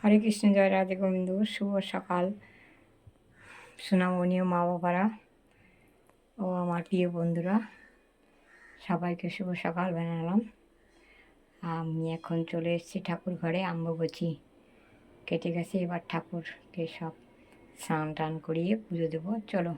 হরে কৃষ্ণ, জয় রাধে গোবিন্দ, শুভ সকাল। সুনামনীয় মা বাবারা ও আমার প্রিয় বন্ধুরা, সবাইকে শুভ সকাল বানালাম আমি এখন চলে এসেছি ঠাকুর ঘরে আম্বগছি কেটে গেছে, এবার ঠাকুরকে সব স্নান টান করিয়ে পুজো দেবো। চলো।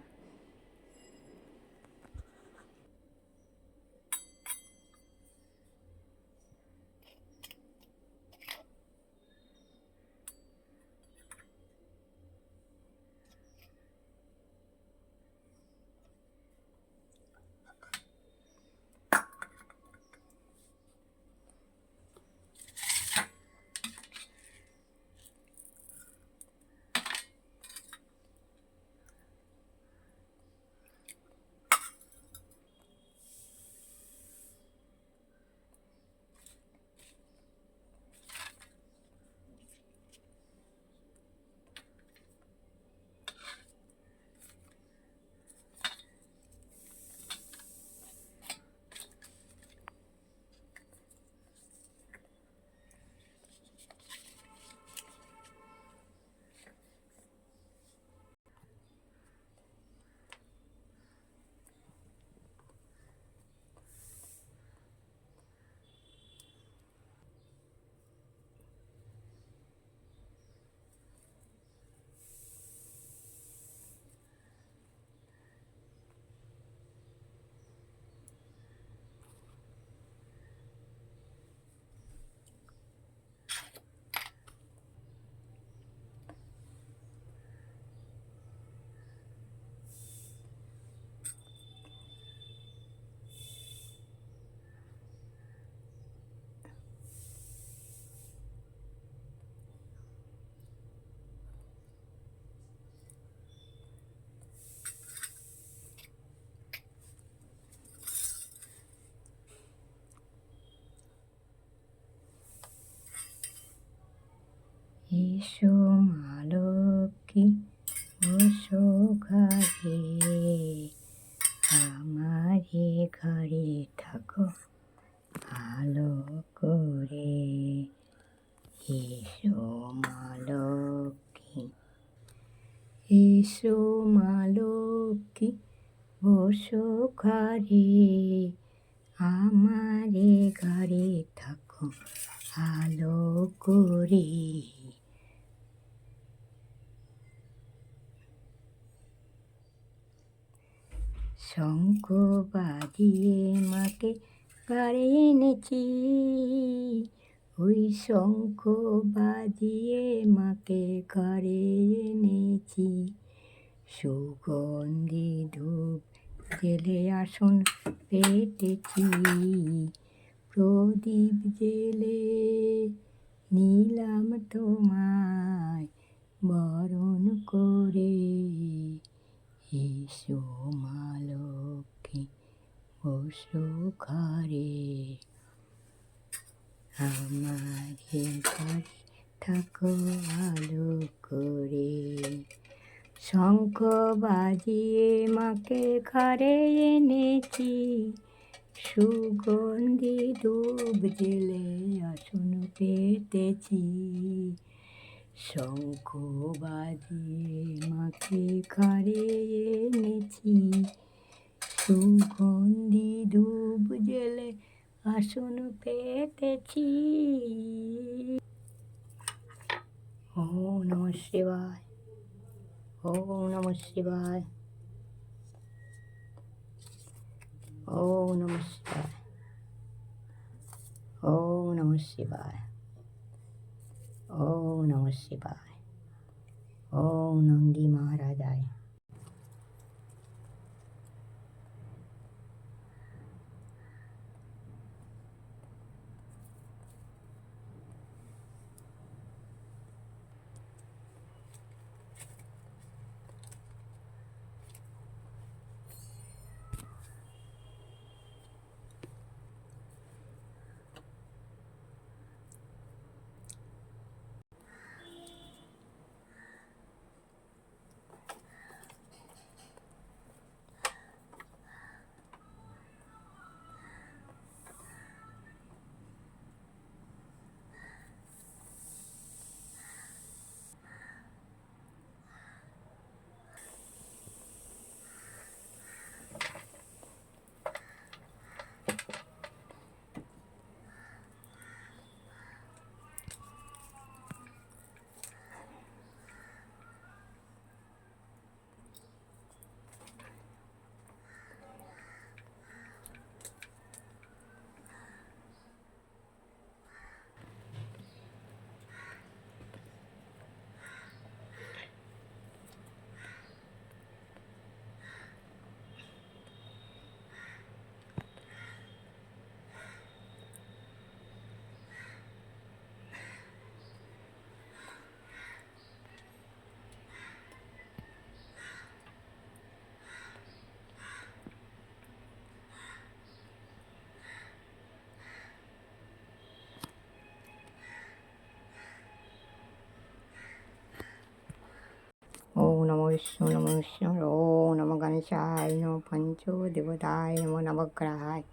এসো মা লক্ষ্মী ওসো ঘরে। আমারে ঘরে থাকো, ভালো করে। এসো মা লক্ষ্মী এসো মা লক্ষ্মী বসো ঘরে। আমারে ঘরে থাকো, ভালো করে। শঙ্খ বাজিয়ে মাকে ঘরে এনেছি। ওই শঙ্খ বাজিয়ে মাকে ঘরে এনেছি। সুগন্ধি ধূপ জেলে আসন পেতেছি প্রদীপ জেলে নিলাম তোমায় বরণ করে। এসো মা লক্ষ্মী, বসো আমার থাকো ভালো করে। শঙ্খ বাজিয়ে মাকে ঘরে এনেছি। সুগন্ধি ধূপ জেলে আসন পেতেছি। শঙ্খ বাজিয়ে মাকে ঘরে এনেছি। সুগন্ধি ধূপ জেলে আসন পেতেছি। ও নম শিবায়, ও নম শিবায়, ও নম শিবায়, ও নম শিবায়। ও নম শিবায় ও নন্দী মহারাজায় নম বিষ্ণু নম বিষ্ণু ও নম গণেশায় নম পঞ্চ দেবতায় নম নবগ্রহায়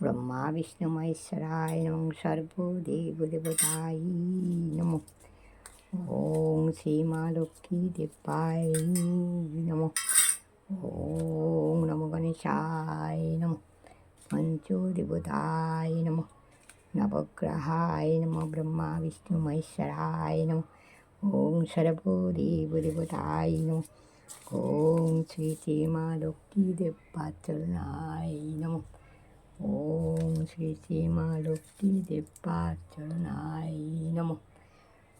ব্রহ্মা বিষ্ণু মহেশ্বরায় নম সর্বদেব দেবতায় নম ওম শ্রী মা লক্ষ্মী দেবায় নম ওম নম গণেশায় নম পঞ্চদেবতায় নম নবগ্রহায় নম ব্রহ্মা বিষ্ণু মহেশ্বরায় নম ওম সর্বদেবদেবতায় নম ওম শ্রী মা লক্ষ্মী দেবাচরণায় নম ওম শ্রী মা লক্ষ্মী দেবাচরণায় নম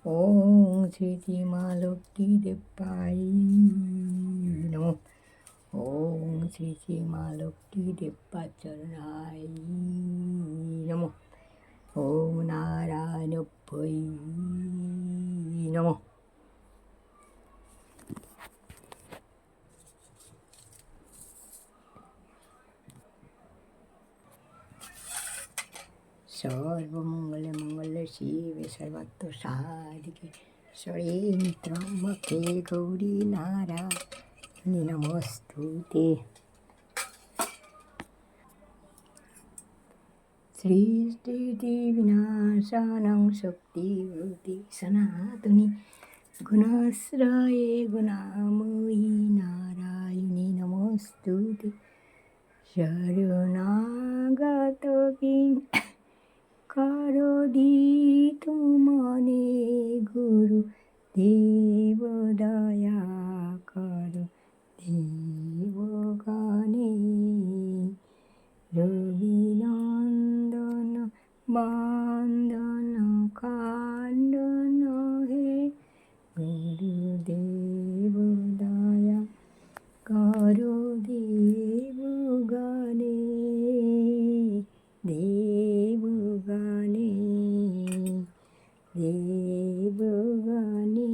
ওম শ্রী মা লক্ষ্মী দেবায় নম ওম শ্রী মা লক্ষ্মী দেবাচরণায় নম ઓમ નારાયણ ભાઈ નમો સર્વમંગલે મંગલે શિવે સર્વત્વ સાધિકે સ્વયં ત્રમકે ગૌરી નારાયણ નમસ્તુ તે নমস্তুতে সৃষ্টিবিনাশাनं শক্তিভূতি সনাতনী গুণাশ্রয়ে গুণাময়ী নারায়ণী নমস্তুতে শরণাগত কিং করদিত মনে গুরু দেব দয়া কর দেব বন্দন কান্দন হে গুরুদেব দয়া করো দেব গানে দেব গানে দেব গানে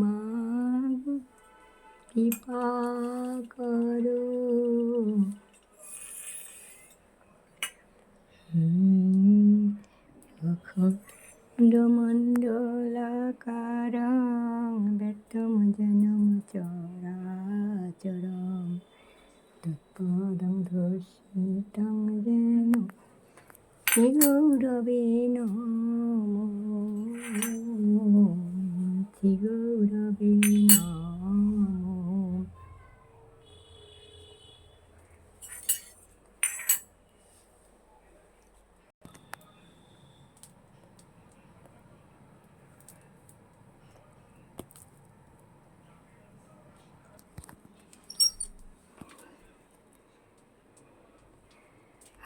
মাগ কৃপা করো ব্যর্থম জনম চরাচরম তৎপদং ধর্ষিতং যেন শ্রীগৌরবে নম শ্রীগৌরবে নম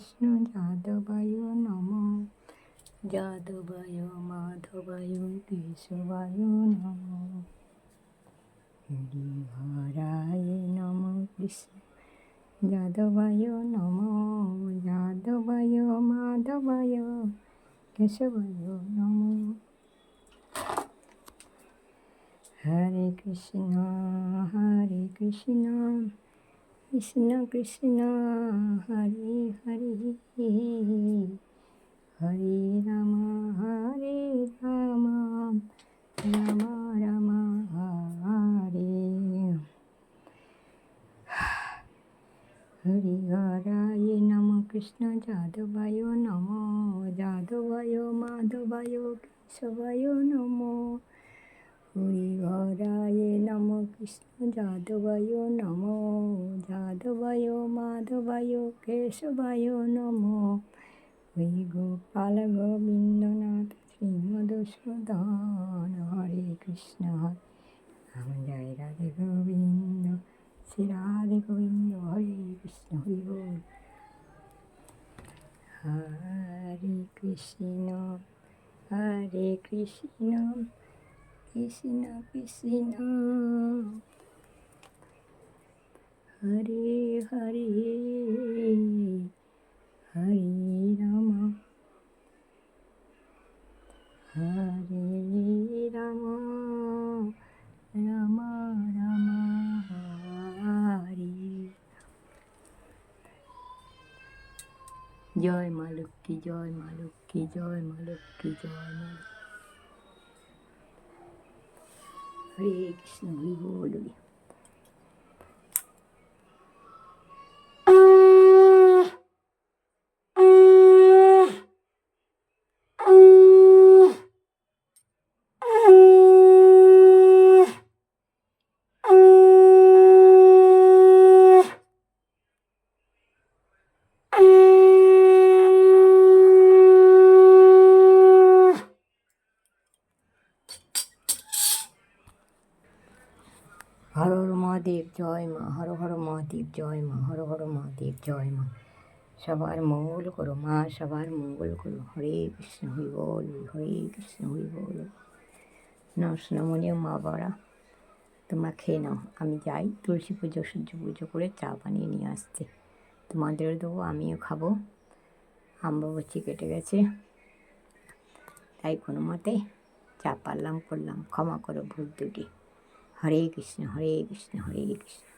কৃষ্ণ যাদবায় নম যাদবায় মাধবায় কেশবায় নম হরিহরায় নম কৃষ্ণ যাদবায় নম যাদবায় মাধবায় কেশবায় নম হরে কৃষ্ণ হরে কৃষ্ণ কৃষ্ণ কৃষ্ণ হরে হরে হরে রাম হরে রাম রাম রাম হরে হরি হরায় নম কৃষ্ণ যাদবায় নম যাদবায় মাধবায় কেশবায় নম হরিহরায় নম কৃষ্ণ যাদবায় নম যাদবায় মাধবায় কেশবায় নম হরি গোপাল গোবিন্দনাথ শ্রীমধুসূদন হরে কৃষ্ণ রাম জয় রাধে গোবিন্দ শ্রী রাধে গোবিন্দ হরে কৃষ্ণ হরি হরে কৃষ্ণ হরে কৃষ্ণ কৃষ্ণ কৃষ্ণ হরে হরে হরে রাম। হরে রাম রাম রাম, হরে। জয় মা জয় মা জয় মা জয় মা। হরে কৃষ্ণ হরি বল হরি। হর হর মহাদেব জয় মা, হর হর মহাদেব, জয় মা, হর হর মহাদেব, জয় মা। সবার মঙ্গল করো মা, সবার মঙ্গল করো। হরে কৃষ্ণ, হরি বল, হরে কৃষ্ণ, হরি বল। নমস্কারমণি মা বাবারা, তোমরা খেয়ে নাও। আমি যাই, তুলসী পুজো, সূর্য পুজো করে চা বানিয়ে নিয়ে আসছে। তোমাদেরও দেবো, আমিও খাব। আম্বাবচি কেটে গেছে। তাই কোনো মতে চা পারলাম, করলাম। ক্ষমা করো ভুল দুটি ハレイキシナ、ハレイキシナ、ハレイキシナ。